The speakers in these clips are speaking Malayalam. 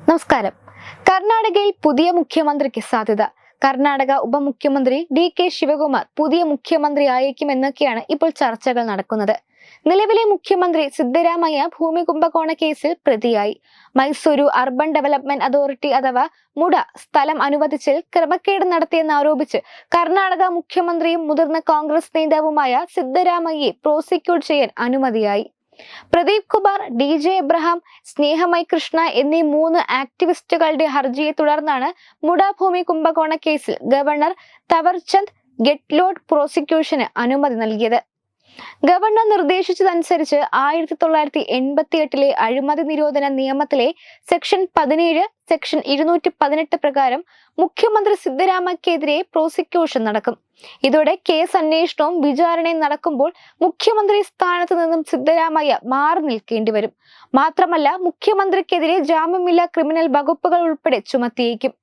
നമസ്കാരം. കർണാടകയിൽ പുതിയ മുഖ്യമന്ത്രിക്ക് സാധ്യത. കർണാടക ഉപമുഖ്യമന്ത്രി ഡി കെ ശിവകുമാർ പുതിയ മുഖ്യമന്ത്രി ആയേക്കുമെന്നൊക്കെയാണ് ഇപ്പോൾ ചർച്ചകൾ നടക്കുന്നത്. നിലവിലെ മുഖ്യമന്ത്രി സിദ്ധരാമയ്യ ഭൂമി കുംഭകോണ കേസിൽ പ്രതിയായി. മൈസൂരു അർബൻ ഡെവലപ്മെന്റ് അതോറിറ്റി അഥവാ മുട സ്ഥലം അനുവദിച്ചിൽ ക്രമക്കേട് നടത്തിയെന്ന് ആരോപിച്ച് കർണാടക മുഖ്യമന്ത്രിയും മുതിർന്ന കോൺഗ്രസ് നേതാവുമായ സിദ്ധരാമയ്യെ പ്രോസിക്യൂട്ട് ചെയ്യാൻ അനുമതിയായി. പ്രദീപ് കുമാർ ഡി ജെ എബ്രഹാം സ്നേഹമൈ കൃഷ്ണ എന്നീ മൂന്ന് ആക്ടിവിസ്റ്റുകളുടെ ഹർജിയെ തുടർന്നാണ് മുടാഭൂമി ഭൂമി കുംഭകോണ കേസിൽ ഗവർണർ തവർചന്ദ് ഗെറ്റ്ലോഡ് പ്രോസിക്യൂഷന് അനുമതി നൽകിയത്. ഗവർണർ നിർദ്ദേശിച്ചതനുസരിച്ച് ആയിരത്തി തൊള്ളായിരത്തി എൺപത്തി എട്ടിലെ അഴിമതി നിരോധന നിയമത്തിലെ സെക്ഷൻ പതിനേഴ് സെക്ഷൻ ഇരുന്നൂറ്റി പതിനെട്ട് പ്രകാരം മുഖ്യമന്ത്രി സിദ്ധരാമയ്ക്കെതിരെ പ്രോസിക്യൂഷൻ നടക്കും. ഇതോടെ കേസ് അന്വേഷണവും വിചാരണയും നടക്കുമ്പോൾ മുഖ്യമന്ത്രി സ്ഥാനത്ത് നിന്നും സിദ്ധരാമയ്യ മാറി നിൽക്കേണ്ടി വരും. മാത്രമല്ല മുഖ്യമന്ത്രിക്കെതിരെ ജാമ്യമില്ലാ ക്രിമിനൽ വകുപ്പുകൾ ഉൾപ്പെടെ ചുമത്തിയേക്കും.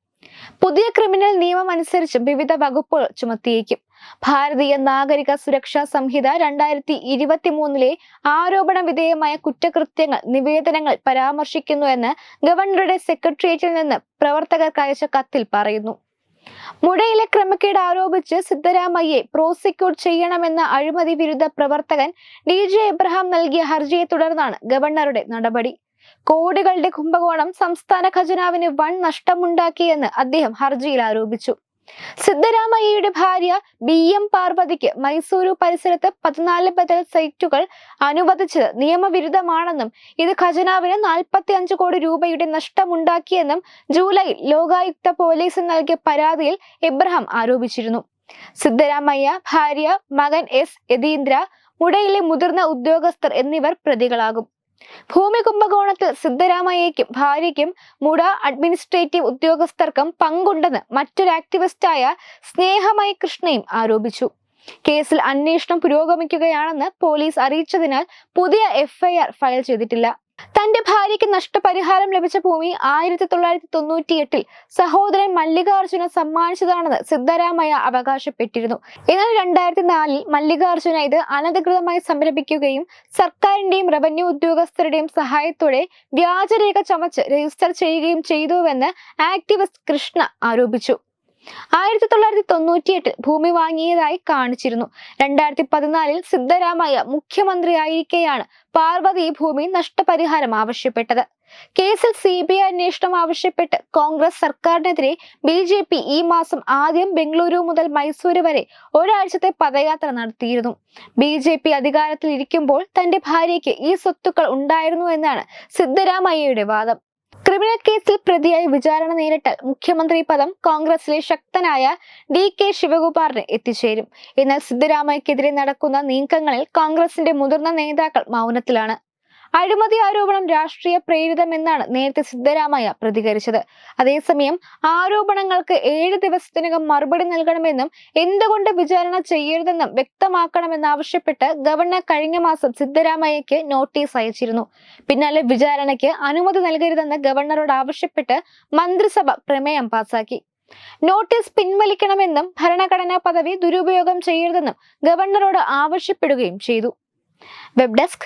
പുതിയ ക്രിമിനൽ നിയമം അനുസരിച്ച് വിവിധ വകുപ്പുകൾ ചുമത്തിയേക്കും. ഭാരതീയ നാഗരിക സുരക്ഷാ സംഹിത രണ്ടായിരത്തി ഇരുപത്തി മൂന്നിലെ ആരോപണ വിധേയമായ കുറ്റകൃത്യങ്ങൾ നിവേദനങ്ങൾ പരാമർശിക്കുന്നു എന്ന് ഗവർണറുടെ സെക്രട്ടേറിയറ്റിൽ നിന്ന് പ്രവർത്തകർക്ക് അയച്ച കത്തിൽ പറയുന്നു. മുടയിലെ ക്രമക്കേട് ആരോപിച്ച് സിദ്ധരാമയ്യെ പ്രോസിക്യൂട്ട് ചെയ്യണമെന്ന അഴിമതി വിരുദ്ധ പ്രവർത്തകൻ ഡി ജെ എബ്രഹാം നൽകിയ ഹർജിയെ തുടർന്നാണ് ഗവർണറുടെ നടപടി. കോടികളുടെ കുംഭകോണം സംസ്ഥാന ഖജനാവിന് വൻ നഷ്ടമുണ്ടാക്കിയെന്ന് അദ്ദേഹം ഹർജിയിൽ ആരോപിച്ചു. സിദ്ധരാമയ്യയുടെ ഭാര്യ ബി എം പാർവതിക്ക് മൈസൂരു പരിസരത്ത് പതിനാല് ബദൽ സൈറ്റുകൾ അനുവദിച്ചത് നിയമവിരുദ്ധമാണെന്നും ഇത് ഖജനാവിന് നാൽപ്പത്തി അഞ്ച് കോടി രൂപയുടെ നഷ്ടമുണ്ടാക്കിയെന്നും ജൂലൈയിൽ ലോകായുക്ത പോലീസിന് നൽകിയ പരാതിയിൽ എബ്രഹാം ആരോപിച്ചിരുന്നു. സിദ്ധരാമയ്യ ഭാര്യ മകൻ എസ് യതീന്ദ്ര മുടയിലെ മുതിർന്ന ഉദ്യോഗസ്ഥർ എന്നിവർ പ്രതികളാകും. ഭൂമി കുംഭകോണത്തിൽ സിദ്ധരാമയ്യയ്ക്കും ഭാര്യയ്ക്കും മുട അഡ്മിനിസ്ട്രേറ്റീവ് ഉദ്യോഗസ്ഥർക്കും പങ്കുണ്ടെന്ന് മറ്റൊരു ആക്ടിവിസ്റ്റായ സ്നേഹമയ കൃഷ്ണയും ആരോപിച്ചു. കേസിൽ അന്വേഷണം പുരോഗമിക്കുകയാണെന്ന് പോലീസ് അറിയിച്ചതിനാൽ പുതിയ എഫ്ഐആർ ഫയൽ ചെയ്തിട്ടില്ല. തന്റെ ഭാര്യയ്ക്ക് നഷ്ടപരിഹാരം ലഭിച്ച ഭൂമി ആയിരത്തി തൊള്ളായിരത്തി തൊണ്ണൂറ്റി എട്ടിൽ സഹോദരൻ മല്ലികാർജുന സമ്മാനിച്ചതാണെന്ന് സിദ്ധരാമയ്യ അവകാശപ്പെട്ടിരുന്നു. എന്നാൽ രണ്ടായിരത്തി നാലിൽ മല്ലികാർജുന ഇത് അനധികൃതമായി സംരംഭിക്കുകയും സർക്കാരിന്റെയും റവന്യൂ ഉദ്യോഗസ്ഥരുടെയും സഹായത്തോടെ വ്യാജരേഖ ചമച്ച് രജിസ്റ്റർ ചെയ്യുകയും ചെയ്തുവെന്ന് ആക്ടിവിസ്റ്റ് കൃഷ്ണ ആരോപിച്ചു. ആയിരത്തി തൊള്ളായിരത്തി തൊണ്ണൂറ്റിയെട്ടിൽ ഭൂമി വാങ്ങിയതായി കാണിച്ചിരുന്നു. രണ്ടായിരത്തി പതിനാലിൽ സിദ്ധരാമയ്യ മുഖ്യമന്ത്രിയായിരിക്കെയാണ് പാർവതി ഭൂമി നഷ്ടപരിഹാരം ആവശ്യപ്പെട്ടത്. കേസിൽ സി ബി ഐ അന്വേഷണം ആവശ്യപ്പെട്ട് കോൺഗ്രസ് സർക്കാരിനെതിരെ ബി ജെ പി ഈ മാസം ആദ്യം ബംഗളൂരു മുതൽ മൈസൂര് വരെ ഒരാഴ്ചത്തെ പദയാത്ര നടത്തിയിരുന്നു. ബി ജെ പി അധികാരത്തിൽ ഇരിക്കുമ്പോൾ തന്റെ ഭാര്യയ്ക്ക് ഈ സ്വത്തുക്കൾ ഉണ്ടായിരുന്നു എന്നാണ് സിദ്ധരാമയ്യയുടെ വാദം. ക്രിമിനൽ കേസിൽ പ്രതിയായി വിചാരണ നേരിട്ടാൽ മുഖ്യമന്ത്രി പദം കോൺഗ്രസിലെ ശക്തനായ ഡി കെ ശിവകുമാറിന് എത്തിച്ചേരും. എന്നാൽ സിദ്ധരാമയ്യക്കെതിരെ നടക്കുന്ന നീക്കങ്ങളിൽ കോൺഗ്രസിന്റെ മുതിർന്ന നേതാക്കൾ മൗനത്തിലാണ്. അഴിമതി ആരോപണം രാഷ്ട്രീയ പ്രേരിതമെന്നാണ് നേരത്തെ സിദ്ധരാമയ്യ പ്രതികരിച്ചത്. അതേസമയം ആരോപണങ്ങൾക്ക് ഏഴ് ദിവസത്തിനകം മറുപടി നൽകണമെന്നും എന്തുകൊണ്ട് വിചാരണ ചെയ്യരുതെന്നും വ്യക്തമാക്കണമെന്നാവശ്യപ്പെട്ട് ഗവർണർ കഴിഞ്ഞ മാസം സിദ്ധരാമയ്യക്ക് നോട്ടീസ് അയച്ചിരുന്നു. പിന്നാലെ വിചാരണയ്ക്ക് അനുമതി നൽകരുതെന്ന് ഗവർണറോട് ആവശ്യപ്പെട്ട് മന്ത്രിസഭ പ്രമേയം പാസാക്കി. നോട്ടീസ് പിൻവലിക്കണമെന്നും ഭരണഘടനാ പദവി ദുരുപയോഗം ചെയ്യരുതെന്നും ഗവർണറോട് ആവശ്യപ്പെടുകയും ചെയ്തു. Web desk